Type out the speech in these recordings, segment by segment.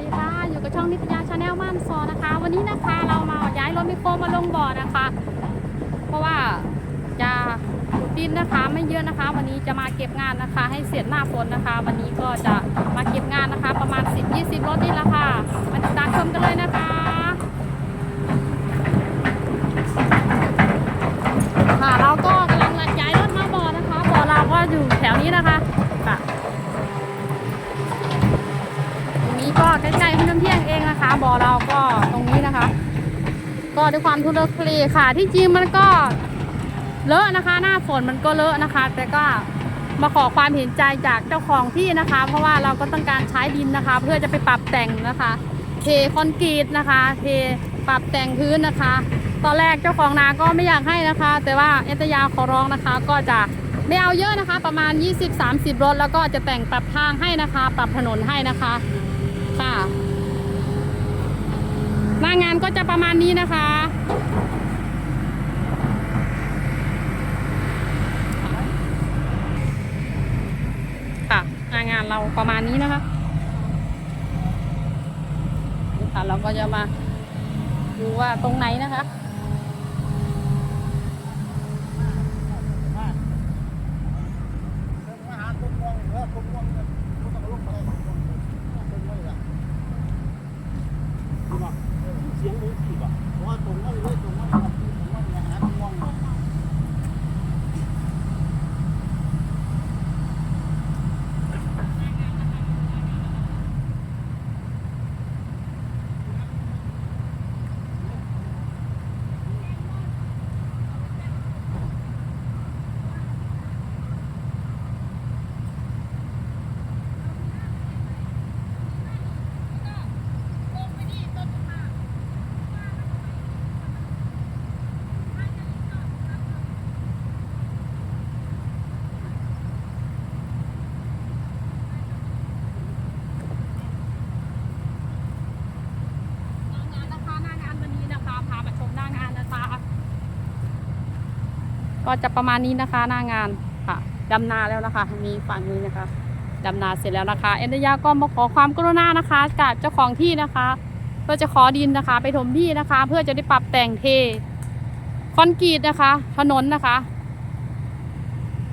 ดีค่ะ อยู่กับช่องนิตยาชาแนลม่านซอนะคะ วันนี้นะคะเรามาย้ายรถมิโครมาลงบ่อนะคะ เพราะว่าจะขุดดินนะคะไม่เยอะนะคะ วันนี้จะมาเก็บงานนะคะ ให้เสร็จหน้าฝนนะคะ วันนี้ก็จะมาเก็บงานนะคะ ประมาณ 10-20 รถนี่แหละค่ะมาติดตามชมกันเลยนะคะค่ะเราก็กำลังย้ายรถมาบ่อนะคะบ่อเราก็อยู่แถวนี้นะคะค่ะ ตรง นี้ก็ใกล้ๆพน้ำเที่ยงเองนะคะบ่อเราก็ตรงนี้นะคะ ก็ด้วยความทุรกลีค่ะ ที่จริงมันก็เลอะนะคะ หน้าฝนมันก็เลอะนะคะ แต่ก็มาขอความเห็นใจจากเจ้าของที่นะคะ เพราะว่าเราก็ต้องการใช้ดินนะคะ เพื่อจะไปปรับแต่งนะคะ เทคอนกรีตนะคะ เทปรับแต่งพื้นนะคะ ตอนแรกเจ้าของนาก็ไม่อยากให้นะคะ แต่ว่าเอตยาขอร้องนะคะ ก็จะไม่เอาเยอะนะคะ ประมาณ 20-30 รถ แล้วก็จะแต่งปรับทางให้นะคะ ปรับถนนให้นะคะ ค่ะ หน้างานก็จะประมาณนี้นะคะ ค่ะหน้างานเราประมาณนี้นะคะค่ะเราก็จะมาดูว่าตรงไหนนะคะ เสียงมือถีบอะเพราะว่าตรงนั้นเลยตรงนั้นตรงนั้นเนี่ยหาม่วง หน้างานนะคะหน้างานวันนี้นะคะพามาชมหน้างานนะคะ ก็จะประมาณนี้นะคะหน้างานค่ะดำนาแล้วนะคะมีฝั่งนี้นะคะดำนาเสร็จแล้วนะคะเอ็นดยาก็มาขอความกรุณานะคะกับเจ้าของที่นะคะ เพื่อจะขอดินนะคะ ไปถมที่นะคะ เพื่อจะได้ปรับแต่งเทคอนกรีตนะคะ ถนนนะคะ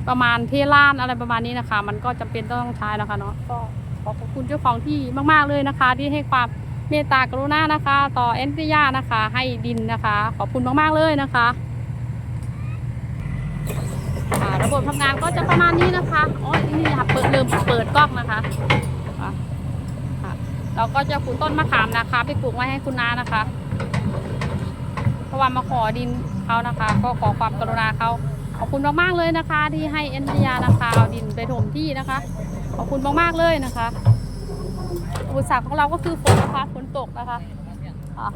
ประมาณเทล่านอะไรประมาณนี้นะคะ มันก็จำเป็นต้องใช้นะคะเนาะก็ขอขอบคุณเจ้าของที่มาก ๆเลยนะคะ ที่ให้ความเมตตากรุณานะคะ ต่อเอ็นเดยานะคะ ให้ดินนะคะ ขอบคุณมากๆเลยนะคะ ระบบทำงานก็จะประมาณนี้นะคะอ้ยนี่ค่ะเปิดเริ่มเปิดกล้องนะคะเราก็จะปลูกต้นมะขามนะคะ ไปปลูกไว้ให้คุณน้านะคะเพราะว่ามาขอดินเขานะคะ ก็ขอความกรุณาเขาขอบคุณมากๆเลยนะคะ ที่ให้เอ็นพียานะคะเอาดินไปถมที่นะคะ ขอบคุณมากๆเลยนะคะอุปสรรคของเราก็คือฝนนะคะฝนตกนะคะอะ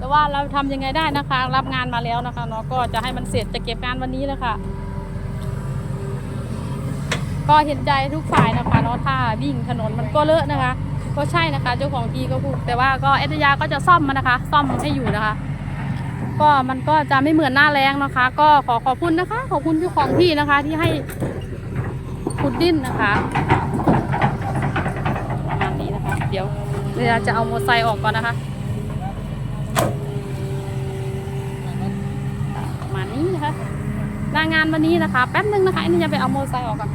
แต่ว่าเราทำยังไงได้นะคะ รับงานมาแล้วนะคะเนาะก็จะให้มันเสร็จจะเก็บงานวันนี้เลยค่ะ ก็เห็นใจทุกฝ่ายนะคะเนาะถ้าวิ่งถนนมันก็เลอะนะคะ ก็ใช่นะคะ เจ้าของที่ก็พูดแต่ว่าก็เอตยาก็จะซ่อมมันนะคะ ซ่อมให้อยู่นะคะ ก็มันก็จะไม่เหมือนหน้าแรงนะคะ ก็ขอขอบคุณนะคะ ขอบคุณเจ้าของที่นะคะ ที่ให้ขุดดิ้นนะคะประมาณนี้นะคะ เดี๋ยวเดี๋ยวจะเอามอเตอร์ไซค์ออกก่อนนะคะ ประมาณ นี้นะคะนางานวันนี้นะคะ แป๊บนึงนะคะอันนี้จะไปเอาโมไซค์ออกก่อน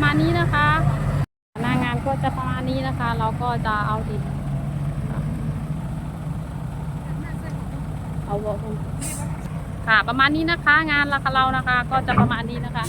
ประมาณนี้นะคะ หน้างานก็จะประมาณนี้นะคะ เราก็จะเอาดินเอาวงค่ะ ประมาณนี้นะคะ งานราคาเรานะคะ ก็จะประมาณนี้นะคะ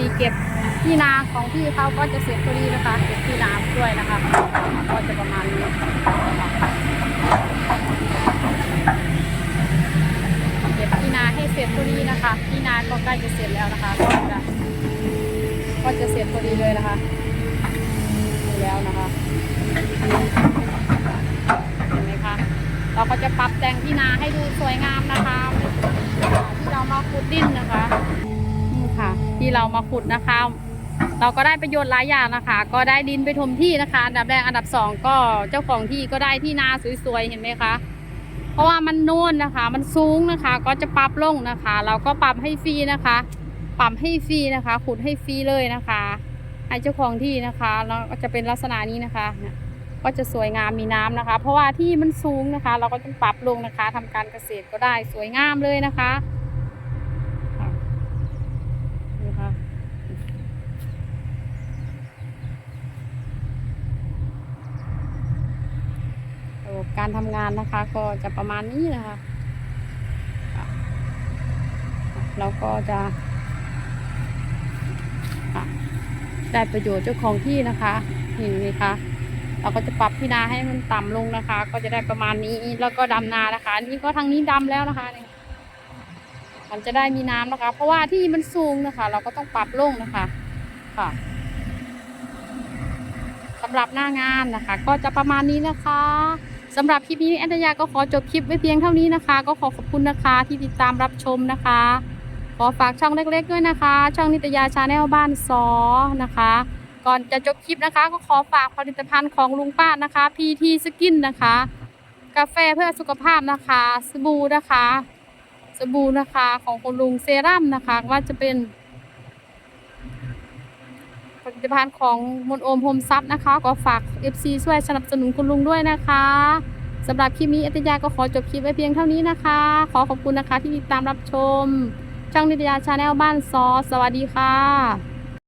ดีเก็บที่นาของพี่เขาก็จะเสร็จพอดีนะคะเก็บที่นาด้วยนะคะก็จะประมาณนี้เก็บที่นาให้เสร็จพอดีนะคะที่นาก็ใกล้จะเสร็จแล้วนะคะ ก็จะก็จะเสร็จพอดีเลยนะคะนี่แล้วนะคะเห็นไหมคะเราก็จะปรับแต่งที่นาให้ดูสวยงามนะคะที่เรามาขุดดินนะคะนี่ค่ะ ที่เรามาขุดนะคะ เราก็ได้ประโยชน์หลายอย่างนะคะ ก็ได้ดินไปถมที่นะคะ อันดับแรกอันดับสองก็เจ้าของที่ก็ได้ที่นาสวยๆเห็นไหมคะเพราะว่ามันโน่นนะคะ มันสูงนะคะ ก็จะปรับลงนะคะ เราก็ปรับให้ฟรีนะคะปรับให้ฟรีนะคะ ขุดให้ฟรีเลยนะคะให้เจ้าของที่นะคะแล้วก็จะเป็นลักษณะนี้นะคะก็จะสวยงามมีน้ำนะคะ เพราะว่าที่มันสูงนะคะ เราก็ต้องปรับลงนะคะทำการเกษตรก็ได้สวยงามเลยนะคะนี่ค่ะระบบ การทำงานนะคะ ก็จะประมาณนี้นะคะ เราก็จะได้ประโยชน์เจ้าของที่นะคะเห็นไหมคะเราก็จะปรับที่นาให้มันต่ำลงนะคะ ก็จะได้ประมาณนี้แล้วก็ดำนานะคะนนี่ก็ทางนี้ดำแล้วนะคะนี่มันจะได้มีน้ำนะคะ เพราะว่าที่มันสูงนะคะ เราก็ต้องปรับลงนะคะค่ะสำหรับหน้างานนะคะ ก็จะประมาณนี้นะคะ สำหรับคลิปนี้แอนตยาก็ขอจบคลิปไว้เพียงเท่านี้นะคะ ก็ขอขอบคุณนะคะที่ติดตามรับชมนะคะ ขอฝากช่องเล็กๆด้วยนะคะ ช่องนิตยาชาแนลบ้านซอนะคะ ก่อนจะจบคลิปนะคะ ก็ขอฝากผลิตภัณฑ์ของลุงป้านะคะ PT Skin นะคะ กาแฟเพื่อสุขภาพนะคะสบู่นะคะ สบู่นะคะของคุณลุงเซรั่มนะคะว่าจะเป็น ผลิตภัณฑ์ของมนโอมโฮมซับนะคะ ก็ฝาก FC ช่วยสนับสนุนคุณลุงด้วยนะคะสำหรับคลิปนี้อัตยาก็ขอจบคลิปไว้เพียงเท่านี้นะคะ ขอขอบคุณนะคะที่ติดตามรับชม ช่องนิตยาชาแนลบ้านซอสสวัสดีค่ะ